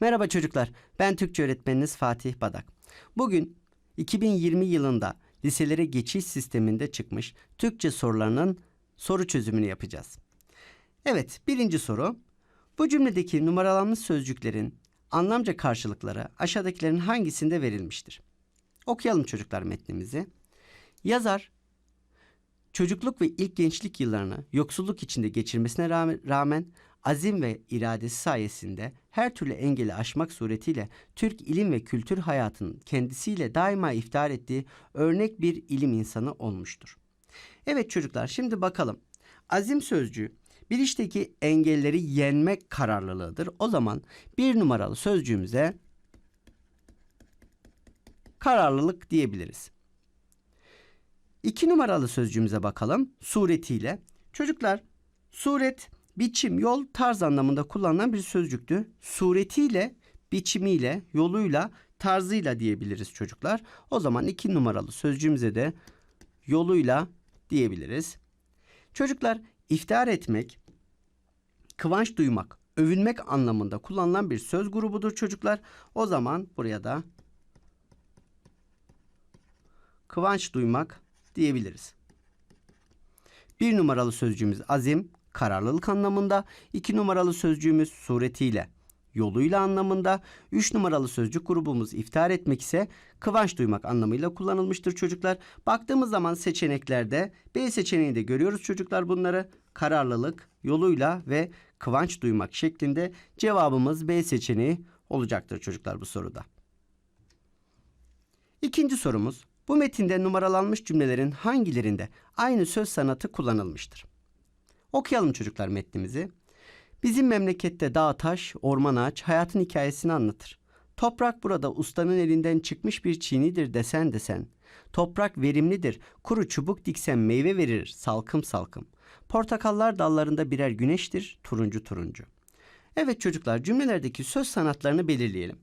Merhaba çocuklar, ben Türkçe öğretmeniniz Fatih Badak. Bugün 2020 yılında liselere geçiş sisteminde çıkmış Türkçe sorularının soru çözümünü yapacağız. Evet, birinci soru. Bu cümledeki numaralanmış sözcüklerin anlamca karşılıkları aşağıdakilerin hangisinde verilmiştir? Okuyalım çocuklar metnimizi. Yazar çocukluk ve ilk gençlik yıllarını yoksulluk içinde geçirmesine rağmen- azim ve iradesi sayesinde her türlü engeli aşmak suretiyle Türk ilim ve kültür hayatının kendisiyle daima iftihar ettiği örnek bir ilim insanı olmuştur. Evet çocuklar şimdi bakalım. Azim sözcüğü bir işteki engelleri yenmek kararlılığıdır. O zaman bir numaralı sözcüğümüze kararlılık diyebiliriz. İki numaralı sözcüğümüze bakalım. Suretiyle. Çocuklar suret, biçim, yol, tarz anlamında kullanılan bir sözcüktü. Suretiyle, biçimiyle, yoluyla, tarzıyla diyebiliriz çocuklar. O zaman iki numaralı sözcüğümüze de yoluyla diyebiliriz. Çocuklar iftihar etmek, kıvanç duymak, övünmek anlamında kullanılan bir söz grubudur çocuklar. O zaman buraya da kıvanç duymak diyebiliriz. Bir numaralı sözcüğümüz azim, kararlılık anlamında. iki numaralı sözcüğümüz suretiyle, yoluyla anlamında. Üç numaralı sözcük grubumuz iftihar etmek ise kıvanç duymak anlamıyla kullanılmıştır çocuklar. Baktığımız zaman seçeneklerde B seçeneğinde görüyoruz çocuklar bunları. Kararlılık, yoluyla ve kıvanç duymak şeklinde cevabımız B seçeneği olacaktır çocuklar bu soruda. İkinci sorumuz. Bu metinde numaralanmış cümlelerin hangilerinde aynı söz sanatı kullanılmıştır? Okuyalım çocuklar metnimizi. Bizim memlekette dağ taş, orman ağaç hayatın hikayesini anlatır. Toprak burada ustanın elinden çıkmış bir çiğnidir desen desen. Toprak verimlidir. Kuru çubuk diksen meyve verir salkım salkım. Portakallar dallarında birer güneştir turuncu turuncu. Evet çocuklar cümlelerdeki söz sanatlarını belirleyelim.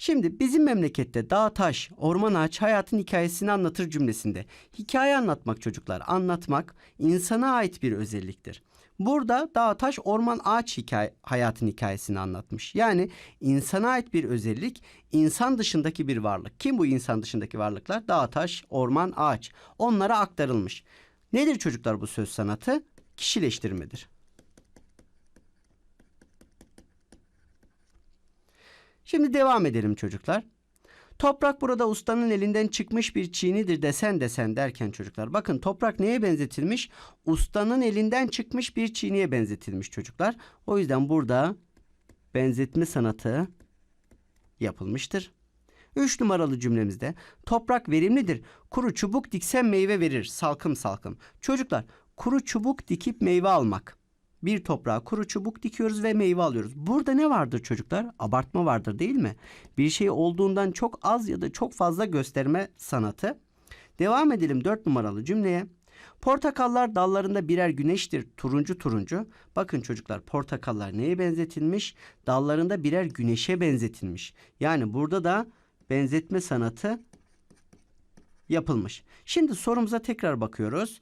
Şimdi bizim memlekette dağ taş, orman ağaç hayatın hikayesini anlatır cümlesinde. Hikaye anlatmak çocuklar, anlatmak insana ait bir özelliktir. Burada dağ taş, orman ağaç hikaye, hayatın hikayesini anlatmış. Yani insana ait bir özellik, insan dışındaki bir varlık. Kim bu insan dışındaki varlıklar? Dağ taş, orman ağaç. Onlara aktarılmış. Nedir çocuklar bu söz sanatı? Kişileştirmedir. Şimdi devam edelim çocuklar. Toprak burada ustanın elinden çıkmış bir çiğnidir desen desen derken çocuklar. Bakın toprak neye benzetilmiş? Ustanın elinden çıkmış bir çiğniye benzetilmiş çocuklar. O yüzden burada benzetme sanatı yapılmıştır. Üç numaralı cümlemizde toprak verimlidir. Kuru çubuk diksen meyve verir. Salkım salkım. Çocuklar kuru çubuk dikip meyve almak. Bir toprağa kuru çubuk dikiyoruz ve meyve alıyoruz. Burada ne vardır çocuklar? Abartma vardır değil mi? Bir şey olduğundan çok az ya da çok fazla gösterme sanatı. Devam edelim dört numaralı cümleye. Portakallar dallarında birer güneştir turuncu turuncu. Bakın çocuklar portakallar neye benzetilmiş? Dallarında birer güneşe benzetilmiş. Yani burada da benzetme sanatı yapılmış. Şimdi sorumuza tekrar bakıyoruz.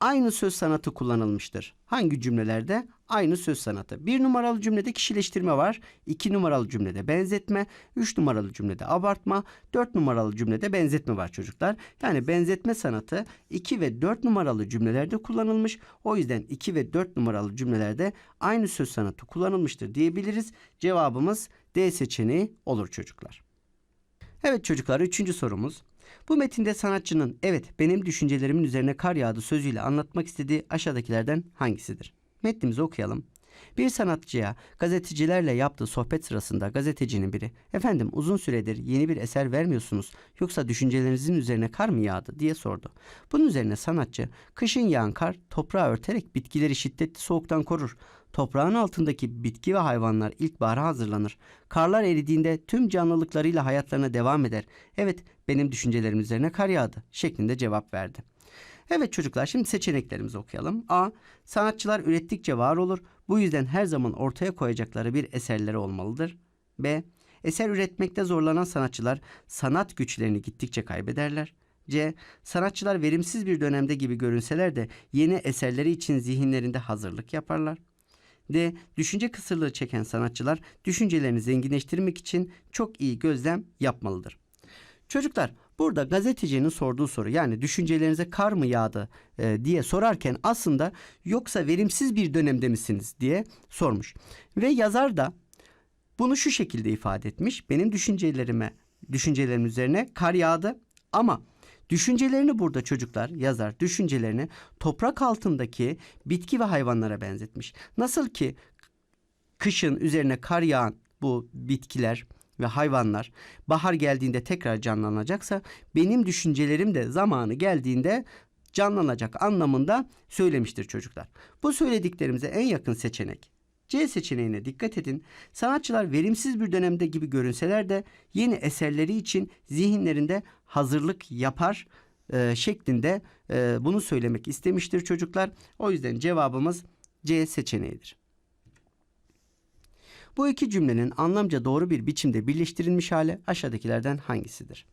Aynı söz sanatı kullanılmıştır. Hangi cümlelerde? Aynı söz sanatı. Bir numaralı cümlede kişileştirme var. iki numaralı cümlede benzetme. Üç numaralı cümlede abartma. Dört numaralı cümlede benzetme var çocuklar. Yani benzetme sanatı iki ve dört numaralı cümlelerde kullanılmış. O yüzden iki ve dört numaralı cümlelerde aynı söz sanatı kullanılmıştır diyebiliriz. Cevabımız D seçeneği olur çocuklar. Evet çocuklar üçüncü sorumuz. Bu metinde sanatçının evet benim düşüncelerimin üzerine kar yağdı sözüyle anlatmak istediği aşağıdakilerden hangisidir? Metnimizi okuyalım. Bir sanatçıya gazetecilerle yaptığı sohbet sırasında gazetecinin biri efendim uzun süredir yeni bir eser vermiyorsunuz yoksa düşüncelerinizin üzerine kar mı yağdı diye sordu. Bunun üzerine sanatçı kışın yağan kar toprağı örterek bitkileri şiddetli soğuktan korur. Toprağın altındaki bitki ve hayvanlar ilkbahara hazırlanır. Karlar eridiğinde tüm canlılıklarıyla hayatlarına devam eder. Evet benim düşüncelerim üzerine kar yağdı şeklinde cevap verdi. Evet çocuklar şimdi seçeneklerimizi okuyalım. A. Sanatçılar ürettikçe var olur. Bu yüzden her zaman ortaya koyacakları bir eserleri olmalıdır. B. Eser üretmekte zorlanan sanatçılar sanat güçlerini gittikçe kaybederler. C. Sanatçılar verimsiz bir dönemde gibi görünseler de yeni eserleri için zihinlerinde hazırlık yaparlar. D. Düşünce kısırlığı çeken sanatçılar düşüncelerini zenginleştirmek için çok iyi gözlem yapmalıdır. Çocuklar burada gazetecinin sorduğu soru yani düşüncelerinize kar mı yağdı e, diye sorarken aslında yoksa verimsiz bir dönemde misiniz diye sormuş. Ve yazar da bunu şu şekilde ifade etmiş. Benim düşüncelerime, düşüncelerim üzerine kar yağdı ama düşüncelerini burada çocuklar yazar düşüncelerini toprak altındaki bitki ve hayvanlara benzetmiş. Nasıl ki kışın üzerine kar yağan bu bitkiler ve hayvanlar bahar geldiğinde tekrar canlanacaksa benim düşüncelerim de zamanı geldiğinde canlanacak anlamında söylemiştir çocuklar. Bu söylediklerimize en yakın seçenek C seçeneğine dikkat edin. Sanatçılar verimsiz bir dönemde gibi görünseler de yeni eserleri için zihinlerinde hazırlık yapar e, şeklinde e, bunu söylemek istemiştir çocuklar. O yüzden cevabımız C seçeneğidir. Bu iki cümlenin anlamca doğru bir biçimde birleştirilmiş hali aşağıdakilerden hangisidir?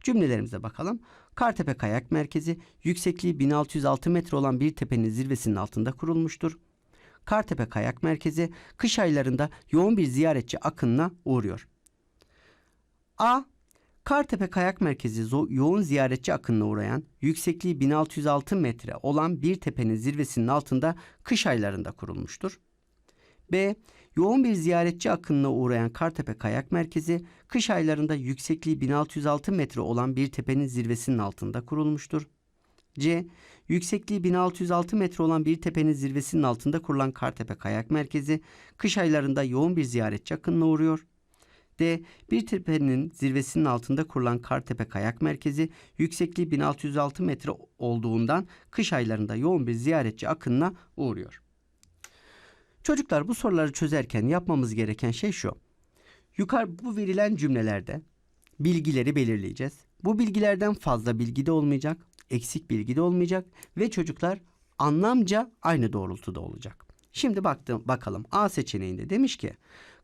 Cümlelerimize bakalım. Kartepe Kayak Merkezi yüksekliği 1606 metre olan bir tepenin zirvesinin altında kurulmuştur. Kartepe Kayak Merkezi kış aylarında yoğun bir ziyaretçi akınına uğruyor. A. Kartepe Kayak Merkezi yoğun ziyaretçi akınına uğrayan, yüksekliği 1606 metre olan bir tepenin zirvesinin altında kış aylarında kurulmuştur. B. Yoğun bir ziyaretçi akınına uğrayan Kartepe Kayak Merkezi, kış aylarında yüksekliği 1606 metre olan bir tepenin zirvesinin altında kurulmuştur. C. Yüksekliği 1606 metre olan bir tepenin zirvesinin altında kurulan Kartepe Kayak Merkezi, kış aylarında yoğun bir ziyaretçi akınına uğruyor. D. Bir tepenin zirvesinin altında kurulan Kartepe Kayak Merkezi, yüksekliği 1606 metre olduğundan kış aylarında yoğun bir ziyaretçi akınına uğruyor. Çocuklar bu soruları çözerken yapmamız gereken şey şu. Yukarı bu verilen cümlelerde bilgileri belirleyeceğiz. Bu bilgilerden fazla bilgi de olmayacak, eksik bilgi de olmayacak ve çocuklar anlamca aynı doğrultuda olacak. Şimdi baktım bakalım A seçeneğinde demiş ki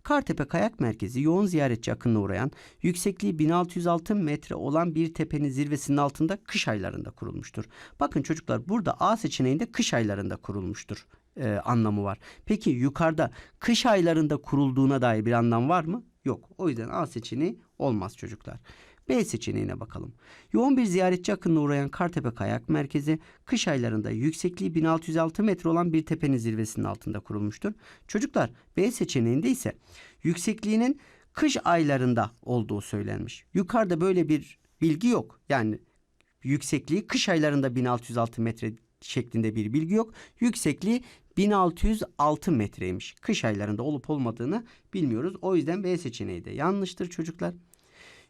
Kartepe Kayak Merkezi yoğun ziyaretçi akınına uğrayan yüksekliği 1606 metre olan bir tepenin zirvesinin altında kış aylarında kurulmuştur. Bakın çocuklar burada A seçeneğinde kış aylarında kurulmuştur e, anlamı var. Peki yukarıda kış aylarında kurulduğuna dair bir anlam var mı? Yok. O yüzden A seçeneği olmaz çocuklar. B seçeneğine bakalım. Yoğun bir ziyaretçi akınına uğrayan Kartepe Kayak Merkezi kış aylarında yüksekliği 1606 metre olan bir tepenin zirvesinin altında kurulmuştur. Çocuklar B seçeneğinde ise yüksekliğinin kış aylarında olduğu söylenmiş. Yukarıda böyle bir bilgi yok. Yani yüksekliği kış aylarında 1606 metre şeklinde bir bilgi yok. Yüksekliği 1606 metreymiş. Kış aylarında olup olmadığını bilmiyoruz. O yüzden B seçeneği de yanlıştır çocuklar.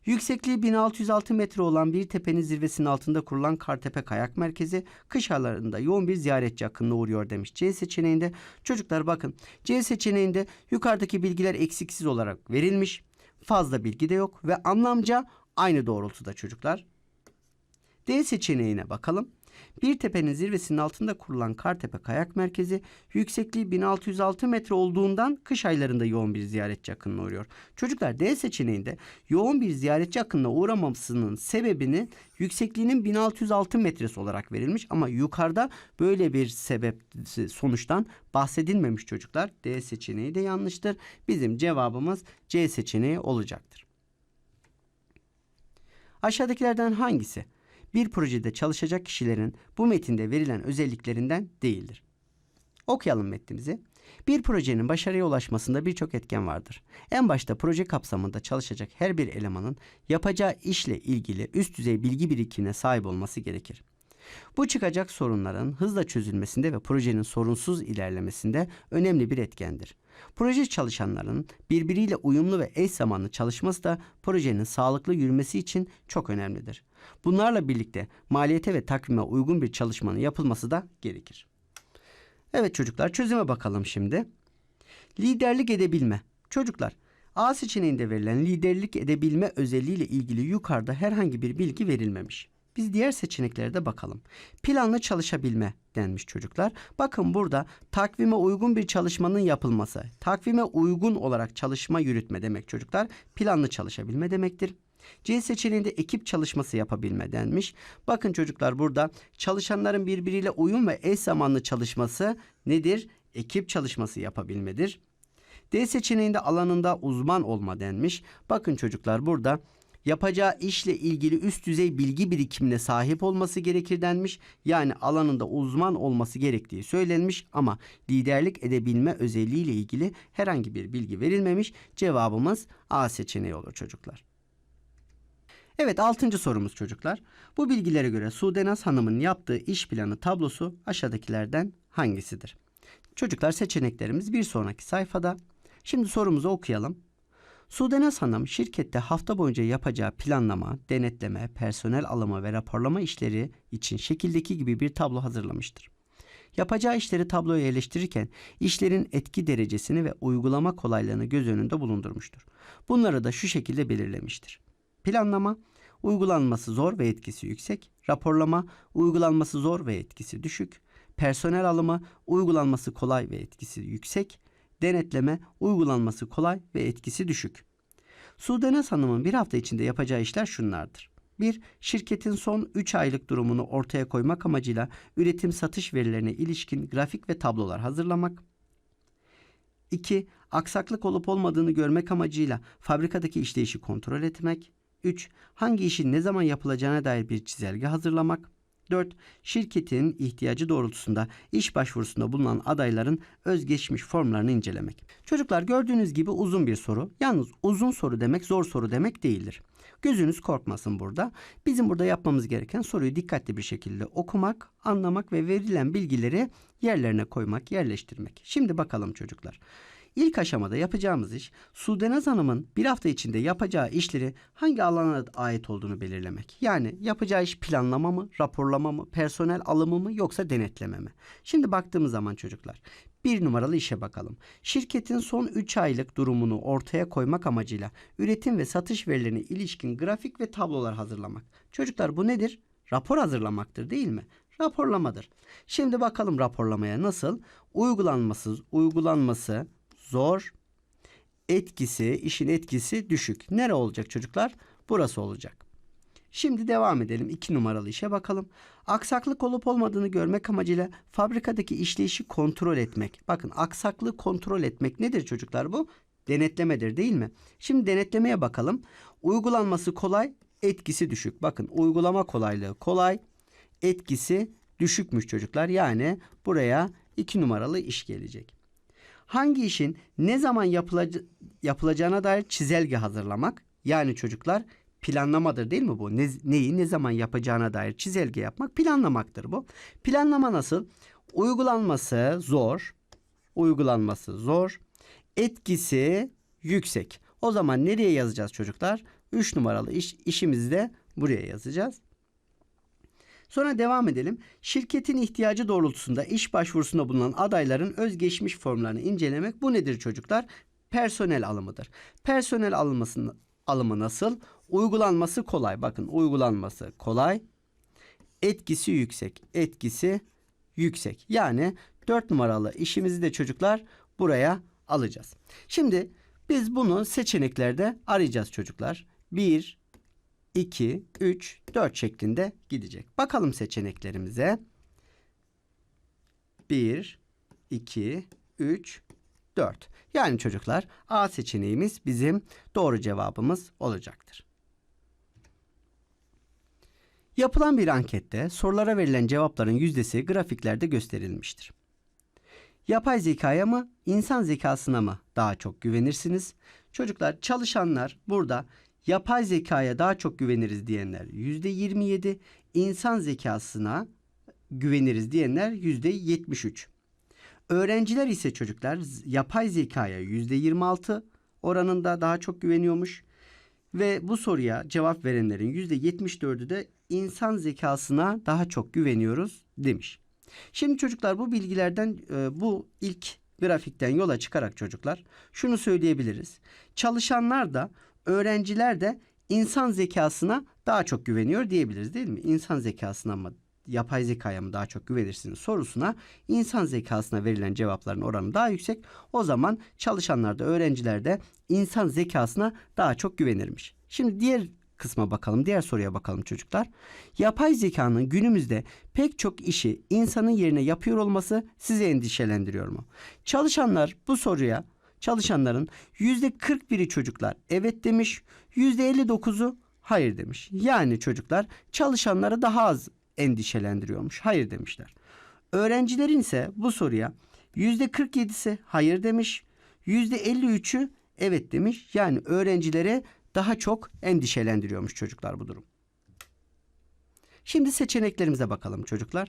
Yüksekliği 1606 metre olan bir tepenin zirvesinin altında kurulan Kartepe Kayak Merkezi kış aylarında yoğun bir ziyaretçi akınına uğruyor demiş. C seçeneğinde çocuklar bakın C seçeneğinde yukarıdaki bilgiler eksiksiz olarak verilmiş. Fazla bilgi de yok ve anlamca aynı doğrultuda çocuklar. D seçeneğine bakalım. Bir tepenin zirvesinin altında kurulan Kartepe Kayak Merkezi yüksekliği 1606 metre olduğundan kış aylarında yoğun bir ziyaretçi akınına uğruyor. Çocuklar D seçeneğinde yoğun bir ziyaretçi akınına uğramamasının sebebini yüksekliğinin 1606 metresi olarak verilmiş ama yukarıda böyle bir sebep sonuçtan bahsedilmemiş çocuklar. D seçeneği de yanlıştır. Bizim cevabımız C seçeneği olacaktır. Aşağıdakilerden hangisi bir projede çalışacak kişilerin bu metinde verilen özelliklerinden değildir. Okuyalım metnimizi. Bir projenin başarıya ulaşmasında birçok etken vardır. En başta proje kapsamında çalışacak her bir elemanın yapacağı işle ilgili üst düzey bilgi birikimine sahip olması gerekir. Bu çıkacak sorunların hızla çözülmesinde ve projenin sorunsuz ilerlemesinde önemli bir etkendir. Proje çalışanların birbiriyle uyumlu ve eş zamanlı çalışması da projenin sağlıklı yürümesi için çok önemlidir. Bunlarla birlikte maliyete ve takvime uygun bir çalışmanın yapılması da gerekir. Evet çocuklar çözüme bakalım şimdi. Liderlik edebilme. Çocuklar A seçeneğinde verilen liderlik edebilme özelliğiyle ilgili yukarıda herhangi bir bilgi verilmemiş. Biz diğer seçeneklere de bakalım. Planlı çalışabilme denmiş çocuklar. Bakın burada takvime uygun bir çalışmanın yapılması. Takvime uygun olarak çalışma yürütme demek çocuklar. Planlı çalışabilme demektir. C seçeneğinde ekip çalışması yapabilme denmiş. Bakın çocuklar burada çalışanların birbiriyle uyum ve eş zamanlı çalışması nedir? ekip çalışması yapabilmedir. D seçeneğinde alanında uzman olma denmiş. Bakın çocuklar burada yapacağı işle ilgili üst düzey bilgi birikimine sahip olması gerekir denmiş. Yani alanında uzman olması gerektiği söylenmiş ama liderlik edebilme özelliğiyle ilgili herhangi bir bilgi verilmemiş. Cevabımız A seçeneği olur çocuklar. Evet altıncı sorumuz çocuklar. Bu bilgilere göre Sudenaz Hanım'ın yaptığı iş planı tablosu aşağıdakilerden hangisidir? Çocuklar seçeneklerimiz bir sonraki sayfada. Şimdi sorumuzu okuyalım. Sudenaz Hanım şirkette hafta boyunca yapacağı planlama, denetleme, personel alımı ve raporlama işleri için şekildeki gibi bir tablo hazırlamıştır. Yapacağı işleri tabloya yerleştirirken işlerin etki derecesini ve uygulama kolaylığını göz önünde bulundurmuştur. Bunları da şu şekilde belirlemiştir. Planlama, uygulanması zor ve etkisi yüksek. Raporlama, uygulanması zor ve etkisi düşük. Personel alımı, uygulanması kolay ve etkisi yüksek. Denetleme, uygulanması kolay ve etkisi düşük. Sudenaz Hanım'ın bir hafta içinde yapacağı işler şunlardır. 1. Şirketin son 3 aylık durumunu ortaya koymak amacıyla üretim satış verilerine ilişkin grafik ve tablolar hazırlamak. 2. Aksaklık olup olmadığını görmek amacıyla fabrikadaki işleyişi kontrol etmek. 3. Hangi işin ne zaman yapılacağına dair bir çizelge hazırlamak. 4. Şirketin ihtiyacı doğrultusunda iş başvurusunda bulunan adayların özgeçmiş formlarını incelemek. Çocuklar gördüğünüz gibi uzun bir soru. Yalnız uzun soru demek zor soru demek değildir. Gözünüz korkmasın burada. Bizim burada yapmamız gereken soruyu dikkatli bir şekilde okumak, anlamak ve verilen bilgileri yerlerine koymak, yerleştirmek. Şimdi bakalım çocuklar. İlk aşamada yapacağımız iş Sudenaz Hanım'ın bir hafta içinde yapacağı işleri hangi alana ait olduğunu belirlemek. Yani yapacağı iş planlama mı, raporlama mı, personel alımı mı yoksa denetleme mi? Şimdi baktığımız zaman çocuklar bir numaralı işe bakalım. Şirketin son 3 aylık durumunu ortaya koymak amacıyla üretim ve satış verilerine ilişkin grafik ve tablolar hazırlamak. Çocuklar bu nedir? Rapor hazırlamaktır değil mi? Raporlamadır. Şimdi bakalım raporlamaya nasıl? Uygulanması, uygulanması zor. Etkisi, işin etkisi düşük. Nere olacak çocuklar? Burası olacak. Şimdi devam edelim. İki numaralı işe bakalım. Aksaklık olup olmadığını görmek amacıyla fabrikadaki işleyişi kontrol etmek. Bakın aksaklığı kontrol etmek nedir çocuklar bu? Denetlemedir değil mi? Şimdi denetlemeye bakalım. Uygulanması kolay, etkisi düşük. Bakın uygulama kolaylığı kolay, etkisi düşükmüş çocuklar. Yani buraya iki numaralı iş gelecek. Hangi işin ne zaman yapılaca- yapılacağına dair çizelge hazırlamak. Yani çocuklar planlamadır değil mi bu? Ne, neyi ne zaman yapacağına dair çizelge yapmak planlamaktır bu. Planlama nasıl? Uygulanması zor. Uygulanması zor. Etkisi yüksek. O zaman nereye yazacağız çocuklar? 3 numaralı iş, işimizi de buraya yazacağız. Sonra devam edelim. Şirketin ihtiyacı doğrultusunda iş başvurusunda bulunan adayların özgeçmiş formlarını incelemek. Bu nedir çocuklar? Personel alımıdır. Personel alınmasının alımı nasıl? Uygulanması kolay. Bakın uygulanması kolay. Etkisi yüksek. Etkisi yüksek. Yani 4 numaralı işimizi de çocuklar buraya alacağız. Şimdi biz bunu seçeneklerde arayacağız çocuklar. 1, 2, 3, 4 şeklinde gidecek. Bakalım seçeneklerimize. 1, 2, 3, 4. Yani çocuklar A seçeneğimiz bizim doğru cevabımız olacaktır. Yapılan bir ankette sorulara verilen cevapların yüzdesi grafiklerde gösterilmiştir. Yapay zekaya mı, insan zekasına mı daha çok güvenirsiniz? Çocuklar, çalışanlar burada yapay zekaya daha çok güveniriz diyenler %27, insan zekasına güveniriz diyenler %73. Öğrenciler ise çocuklar yapay zekaya %26 oranında daha çok güveniyormuş. Ve bu soruya cevap verenlerin %74'ü de insan zekasına daha çok güveniyoruz demiş. Şimdi çocuklar bu bilgilerden e, bu ilk grafikten yola çıkarak çocuklar şunu söyleyebiliriz. Çalışanlar da öğrenciler de insan zekasına daha çok güveniyor diyebiliriz değil mi? İnsan zekasına mı yapay zekaya mı daha çok güvenirsiniz sorusuna insan zekasına verilen cevapların oranı daha yüksek. O zaman çalışanlar da öğrenciler de insan zekasına daha çok güvenirmiş. Şimdi diğer kısma bakalım. Diğer soruya bakalım çocuklar. Yapay zekanın günümüzde pek çok işi insanın yerine yapıyor olması sizi endişelendiriyor mu? Çalışanlar bu soruya çalışanların %41'i çocuklar evet demiş, %59'u hayır demiş. Yani çocuklar çalışanları daha az endişelendiriyormuş. Hayır demişler. Öğrencilerin ise bu soruya %47'si hayır demiş, %53'ü evet demiş. Yani öğrencilere daha çok endişelendiriyormuş çocuklar bu durum. Şimdi seçeneklerimize bakalım çocuklar.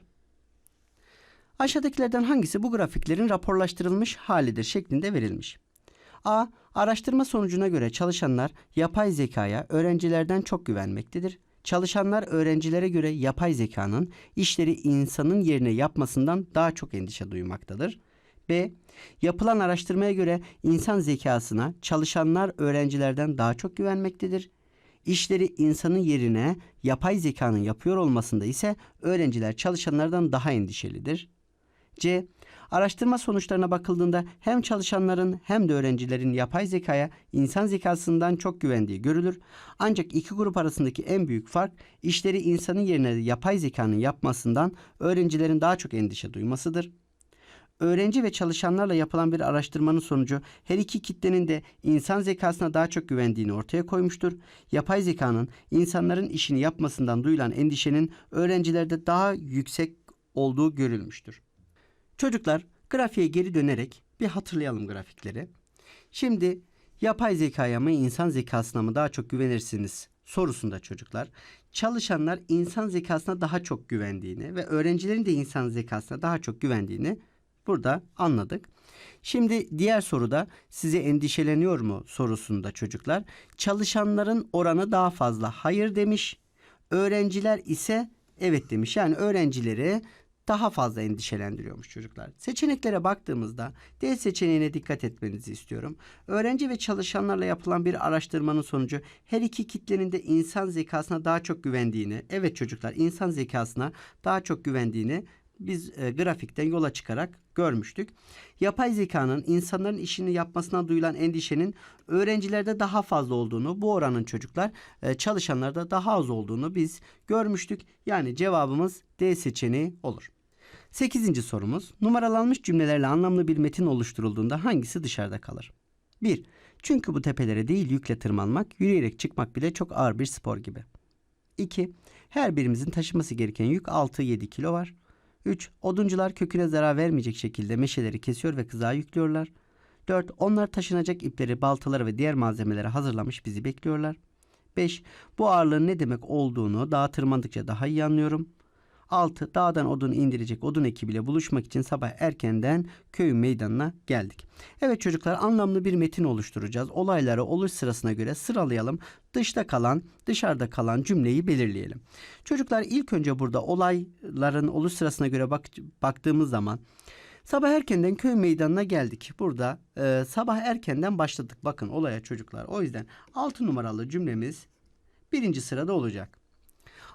Aşağıdakilerden hangisi bu grafiklerin raporlaştırılmış halidir şeklinde verilmiş? A. Araştırma sonucuna göre çalışanlar yapay zekaya öğrencilerden çok güvenmektedir. Çalışanlar öğrencilere göre yapay zekanın işleri insanın yerine yapmasından daha çok endişe duymaktadır. B. Yapılan araştırmaya göre insan zekasına çalışanlar öğrencilerden daha çok güvenmektedir. İşleri insanın yerine yapay zekanın yapıyor olmasında ise öğrenciler çalışanlardan daha endişelidir. C. Araştırma sonuçlarına bakıldığında hem çalışanların hem de öğrencilerin yapay zekaya insan zekasından çok güvendiği görülür. Ancak iki grup arasındaki en büyük fark işleri insanın yerine yapay zekanın yapmasından öğrencilerin daha çok endişe duymasıdır. Öğrenci ve çalışanlarla yapılan bir araştırmanın sonucu her iki kitlenin de insan zekasına daha çok güvendiğini ortaya koymuştur. Yapay zekanın insanların işini yapmasından duyulan endişenin öğrencilerde daha yüksek olduğu görülmüştür. Çocuklar grafiğe geri dönerek bir hatırlayalım grafikleri. Şimdi yapay zekaya mı insan zekasına mı daha çok güvenirsiniz sorusunda çocuklar çalışanlar insan zekasına daha çok güvendiğini ve öğrencilerin de insan zekasına daha çok güvendiğini burada anladık. Şimdi diğer soruda size endişeleniyor mu sorusunda çocuklar çalışanların oranı daha fazla hayır demiş. Öğrenciler ise evet demiş. Yani öğrencileri daha fazla endişelendiriyormuş çocuklar. Seçeneklere baktığımızda D seçeneğine dikkat etmenizi istiyorum. Öğrenci ve çalışanlarla yapılan bir araştırmanın sonucu her iki kitlenin de insan zekasına daha çok güvendiğini, evet çocuklar insan zekasına daha çok güvendiğini biz e, grafikten yola çıkarak görmüştük. Yapay zekanın insanların işini yapmasına duyulan endişenin öğrencilerde daha fazla olduğunu, bu oranın çocuklar e, çalışanlarda daha az olduğunu biz görmüştük. Yani cevabımız D seçeneği olur. Sekizinci sorumuz. Numaralanmış cümlelerle anlamlı bir metin oluşturulduğunda hangisi dışarıda kalır? 1. Çünkü bu tepelere değil yükle tırmanmak, yürüyerek çıkmak bile çok ağır bir spor gibi. 2. Her birimizin taşıması gereken yük 6-7 kilo var. 3. Oduncular köküne zarar vermeyecek şekilde meşeleri kesiyor ve kızağa yüklüyorlar. 4. Onlar taşınacak ipleri, baltaları ve diğer malzemeleri hazırlamış bizi bekliyorlar. 5. Bu ağırlığın ne demek olduğunu dağa tırmandıkça daha iyi anlıyorum. 6. Dağdan odun indirecek odun ekibiyle buluşmak için sabah erkenden köyün meydanına geldik. Evet çocuklar anlamlı bir metin oluşturacağız. Olayları oluş sırasına göre sıralayalım. Dışta kalan, dışarıda kalan cümleyi belirleyelim. Çocuklar ilk önce burada olayların oluş sırasına göre bak, baktığımız zaman Sabah erkenden köy meydanına geldik. Burada e, sabah erkenden başladık. Bakın olaya çocuklar. O yüzden 6 numaralı cümlemiz birinci sırada olacak.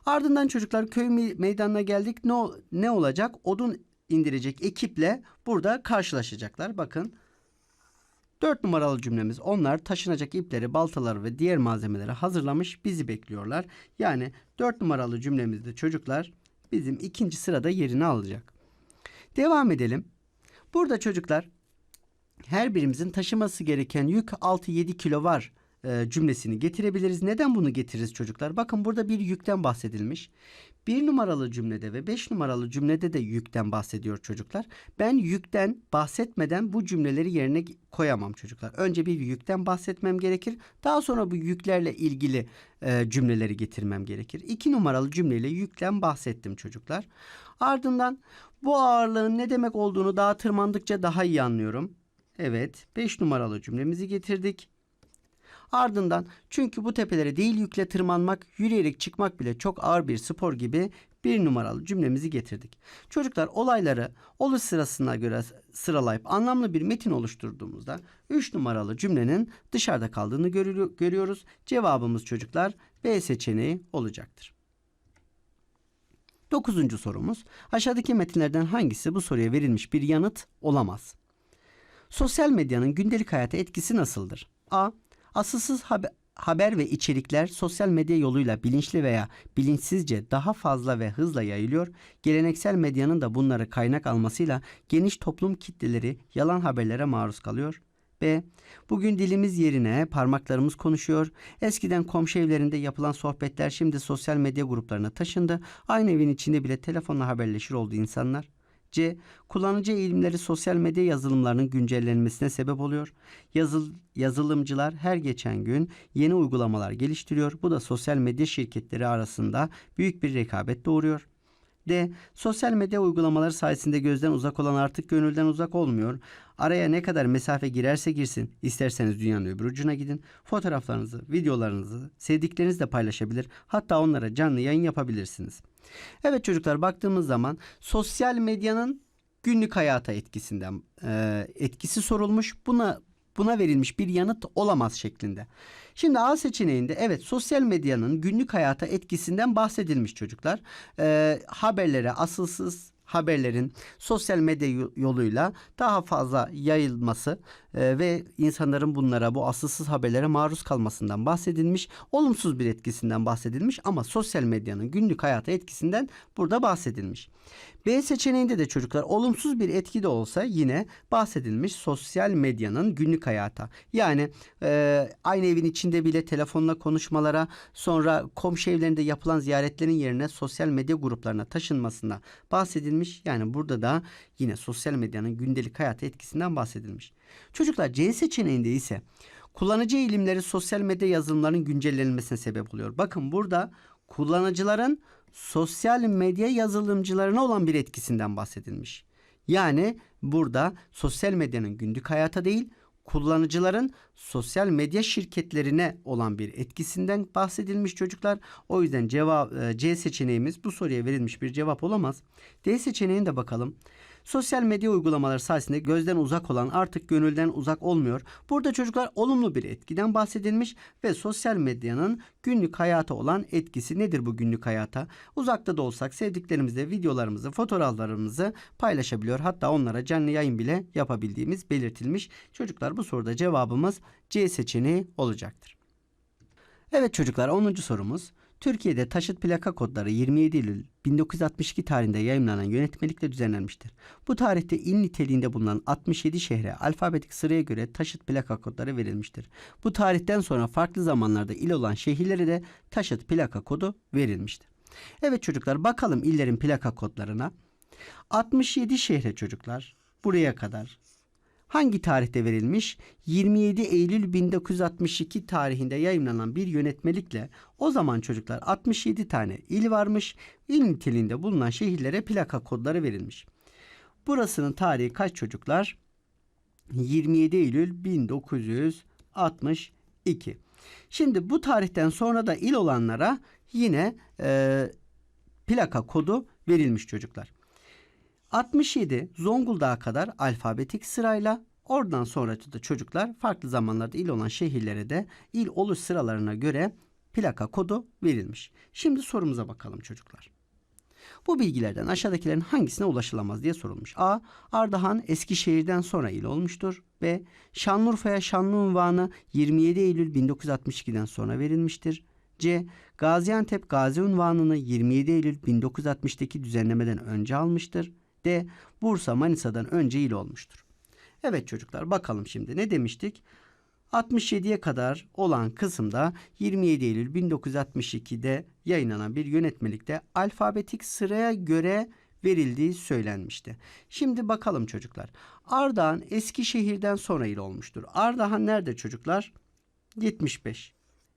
Ardından çocuklar köy me- meydanına geldik. Ne, ne olacak? Odun indirecek ekiple burada karşılaşacaklar. Bakın 4 numaralı cümlemiz onlar taşınacak ipleri, baltaları ve diğer malzemeleri hazırlamış bizi bekliyorlar. Yani 4 numaralı cümlemizde çocuklar bizim ikinci sırada yerini alacak. Devam edelim. Burada çocuklar her birimizin taşıması gereken yük 6-7 kilo var e, cümlesini getirebiliriz. Neden bunu getiririz çocuklar? Bakın burada bir yükten bahsedilmiş. Bir numaralı cümlede ve beş numaralı cümlede de yükten bahsediyor çocuklar. Ben yükten bahsetmeden bu cümleleri yerine koyamam çocuklar. Önce bir yükten bahsetmem gerekir. Daha sonra bu yüklerle ilgili e, cümleleri getirmem gerekir. İki numaralı cümleyle yükten bahsettim çocuklar. Ardından bu ağırlığın ne demek olduğunu daha tırmandıkça daha iyi anlıyorum. Evet, 5 numaralı cümlemizi getirdik. Ardından çünkü bu tepelere değil yükle tırmanmak, yürüyerek çıkmak bile çok ağır bir spor gibi bir numaralı cümlemizi getirdik. Çocuklar olayları oluş sırasına göre sıralayıp anlamlı bir metin oluşturduğumuzda 3 numaralı cümlenin dışarıda kaldığını görü- görüyoruz. Cevabımız çocuklar B seçeneği olacaktır. Dokuzuncu sorumuz. Aşağıdaki metinlerden hangisi bu soruya verilmiş bir yanıt olamaz? Sosyal medyanın gündelik hayata etkisi nasıldır? A. Asılsız haber haber ve içerikler sosyal medya yoluyla bilinçli veya bilinçsizce daha fazla ve hızla yayılıyor. Geleneksel medyanın da bunları kaynak almasıyla geniş toplum kitleleri yalan haberlere maruz kalıyor. B. Bugün dilimiz yerine parmaklarımız konuşuyor. Eskiden komşu evlerinde yapılan sohbetler şimdi sosyal medya gruplarına taşındı. Aynı evin içinde bile telefonla haberleşir oldu insanlar. C. Kullanıcı eğilimleri sosyal medya yazılımlarının güncellenmesine sebep oluyor. Yazıl, yazılımcılar her geçen gün yeni uygulamalar geliştiriyor. Bu da sosyal medya şirketleri arasında büyük bir rekabet doğuruyor. D. Sosyal medya uygulamaları sayesinde gözden uzak olan artık gönülden uzak olmuyor. Araya ne kadar mesafe girerse girsin, isterseniz dünyanın öbür ucuna gidin. Fotoğraflarınızı, videolarınızı sevdiklerinizle paylaşabilir. Hatta onlara canlı yayın yapabilirsiniz. Evet çocuklar baktığımız zaman sosyal medyanın günlük hayata etkisinden e, etkisi sorulmuş. Buna buna verilmiş bir yanıt olamaz şeklinde. Şimdi A seçeneğinde evet sosyal medyanın günlük hayata etkisinden bahsedilmiş çocuklar. E, haberlere asılsız haberlerin sosyal medya yo- yoluyla daha fazla yayılması e, ve insanların bunlara bu asılsız haberlere maruz kalmasından bahsedilmiş. Olumsuz bir etkisinden bahsedilmiş ama sosyal medyanın günlük hayata etkisinden burada bahsedilmiş. B seçeneğinde de çocuklar olumsuz bir etki de olsa yine bahsedilmiş sosyal medyanın günlük hayata. Yani e, aynı evin içinde bile telefonla konuşmalara sonra komşu evlerinde yapılan ziyaretlerin yerine sosyal medya gruplarına taşınmasına bahsedilmiş. Yani burada da yine sosyal medyanın gündelik hayata etkisinden bahsedilmiş. Çocuklar C seçeneğinde ise kullanıcı eğilimleri sosyal medya yazılımlarının güncellenmesine sebep oluyor. Bakın burada kullanıcıların sosyal medya yazılımcılarına olan bir etkisinden bahsedilmiş. Yani burada sosyal medyanın günlük hayata değil, kullanıcıların sosyal medya şirketlerine olan bir etkisinden bahsedilmiş çocuklar. O yüzden cevap e, C seçeneğimiz bu soruya verilmiş bir cevap olamaz. D seçeneğine de bakalım. Sosyal medya uygulamaları sayesinde gözden uzak olan artık gönülden uzak olmuyor. Burada çocuklar olumlu bir etkiden bahsedilmiş ve sosyal medyanın günlük hayata olan etkisi nedir bu günlük hayata? Uzakta da olsak sevdiklerimizle videolarımızı, fotoğraflarımızı paylaşabiliyor. Hatta onlara canlı yayın bile yapabildiğimiz belirtilmiş. Çocuklar bu soruda cevabımız C seçeneği olacaktır. Evet çocuklar 10. sorumuz. Türkiye'de taşıt plaka kodları 27 Eylül 1962 tarihinde yayımlanan yönetmelikle düzenlenmiştir. Bu tarihte il niteliğinde bulunan 67 şehre alfabetik sıraya göre taşıt plaka kodları verilmiştir. Bu tarihten sonra farklı zamanlarda il olan şehirlere de taşıt plaka kodu verilmiştir. Evet çocuklar bakalım illerin plaka kodlarına. 67 şehre çocuklar buraya kadar hangi tarihte verilmiş? 27 Eylül 1962 tarihinde yayımlanan bir yönetmelikle o zaman çocuklar 67 tane il varmış. İl niteliğinde bulunan şehirlere plaka kodları verilmiş. Burasının tarihi kaç çocuklar? 27 Eylül 1962. Şimdi bu tarihten sonra da il olanlara yine e, plaka kodu verilmiş çocuklar. 67 Zonguldak'a kadar alfabetik sırayla oradan sonra da çocuklar farklı zamanlarda il olan şehirlere de il oluş sıralarına göre plaka kodu verilmiş. Şimdi sorumuza bakalım çocuklar. Bu bilgilerden aşağıdakilerin hangisine ulaşılamaz diye sorulmuş. A. Ardahan Eskişehir'den sonra il olmuştur. B. Şanlıurfa'ya Şanlı unvanı 27 Eylül 1962'den sonra verilmiştir. C. Gaziantep Gazi unvanını 27 Eylül 1960'daki düzenlemeden önce almıştır. D. Bursa Manisa'dan önce il olmuştur. Evet çocuklar bakalım şimdi ne demiştik? 67'ye kadar olan kısımda 27 Eylül 1962'de yayınlanan bir yönetmelikte alfabetik sıraya göre verildiği söylenmişti. Şimdi bakalım çocuklar. Ardahan Eskişehir'den sonra il olmuştur. Ardahan nerede çocuklar? 75.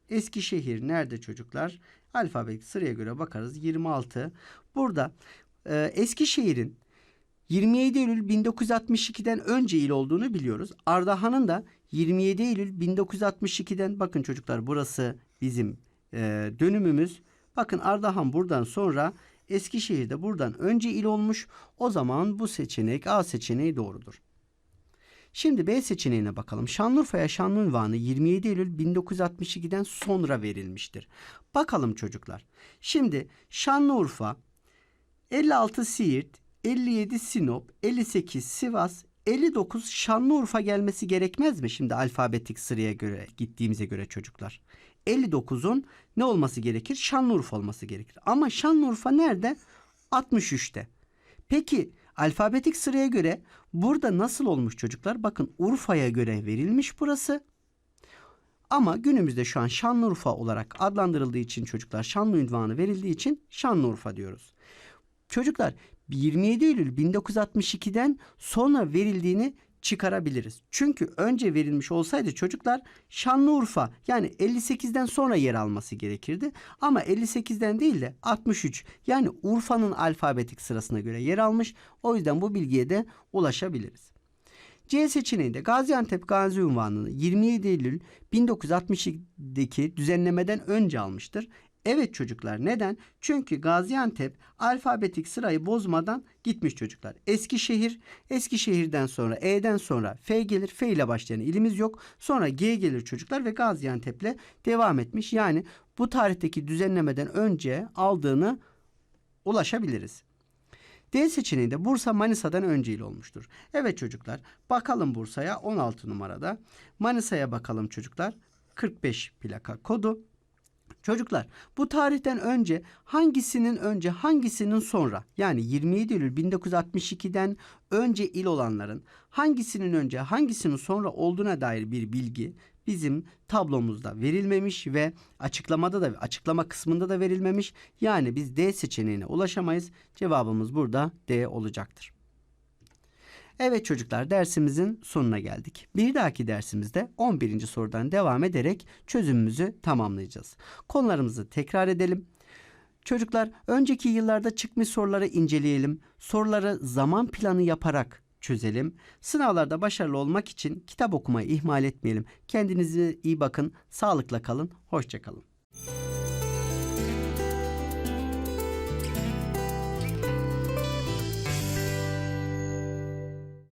Eskişehir nerede çocuklar? Alfabetik sıraya göre bakarız. 26. Burada e, Eskişehir'in 27 Eylül 1962'den önce il olduğunu biliyoruz. Ardahan'ın da 27 Eylül 1962'den bakın çocuklar burası bizim e, dönümümüz. Bakın Ardahan buradan sonra Eskişehir'de buradan önce il olmuş. O zaman bu seçenek A seçeneği doğrudur. Şimdi B seçeneğine bakalım. Şanlıurfa'ya Şanlı unvanı 27 Eylül 1962'den sonra verilmiştir. Bakalım çocuklar. Şimdi Şanlıurfa, 56 Siirt, 57 Sinop, 58 Sivas, 59 Şanlıurfa gelmesi gerekmez mi şimdi alfabetik sıraya göre gittiğimize göre çocuklar? 59'un ne olması gerekir? Şanlıurfa olması gerekir. Ama Şanlıurfa nerede? 63'te. Peki alfabetik sıraya göre burada nasıl olmuş çocuklar? Bakın Urfa'ya göre verilmiş burası. Ama günümüzde şu an Şanlıurfa olarak adlandırıldığı için çocuklar Şanlı ünvanı verildiği için Şanlıurfa diyoruz. Çocuklar 27 Eylül 1962'den sonra verildiğini çıkarabiliriz. Çünkü önce verilmiş olsaydı çocuklar Şanlıurfa yani 58'den sonra yer alması gerekirdi. Ama 58'den değil de 63 yani Urfa'nın alfabetik sırasına göre yer almış. O yüzden bu bilgiye de ulaşabiliriz. C seçeneğinde Gaziantep Gazi unvanını 27 Eylül 1962'deki düzenlemeden önce almıştır. Evet çocuklar neden? Çünkü Gaziantep alfabetik sırayı bozmadan gitmiş çocuklar. Eskişehir, Eskişehir'den sonra E'den sonra F gelir. F ile başlayan ilimiz yok. Sonra G gelir çocuklar ve Gaziantep'le devam etmiş. Yani bu tarihteki düzenlemeden önce aldığını ulaşabiliriz. D seçeneğinde Bursa Manisa'dan önce il olmuştur. Evet çocuklar bakalım Bursa'ya 16 numarada. Manisa'ya bakalım çocuklar 45 plaka kodu. Çocuklar bu tarihten önce hangisinin önce hangisinin sonra yani 27 Eylül 1962'den önce il olanların hangisinin önce hangisinin sonra olduğuna dair bir bilgi bizim tablomuzda verilmemiş ve açıklamada da açıklama kısmında da verilmemiş. Yani biz D seçeneğine ulaşamayız. Cevabımız burada D olacaktır. Evet çocuklar dersimizin sonuna geldik. Bir dahaki dersimizde 11. sorudan devam ederek çözümümüzü tamamlayacağız. Konularımızı tekrar edelim. Çocuklar önceki yıllarda çıkmış soruları inceleyelim. Soruları zaman planı yaparak çözelim. Sınavlarda başarılı olmak için kitap okumayı ihmal etmeyelim. Kendinize iyi bakın, sağlıkla kalın, hoşçakalın.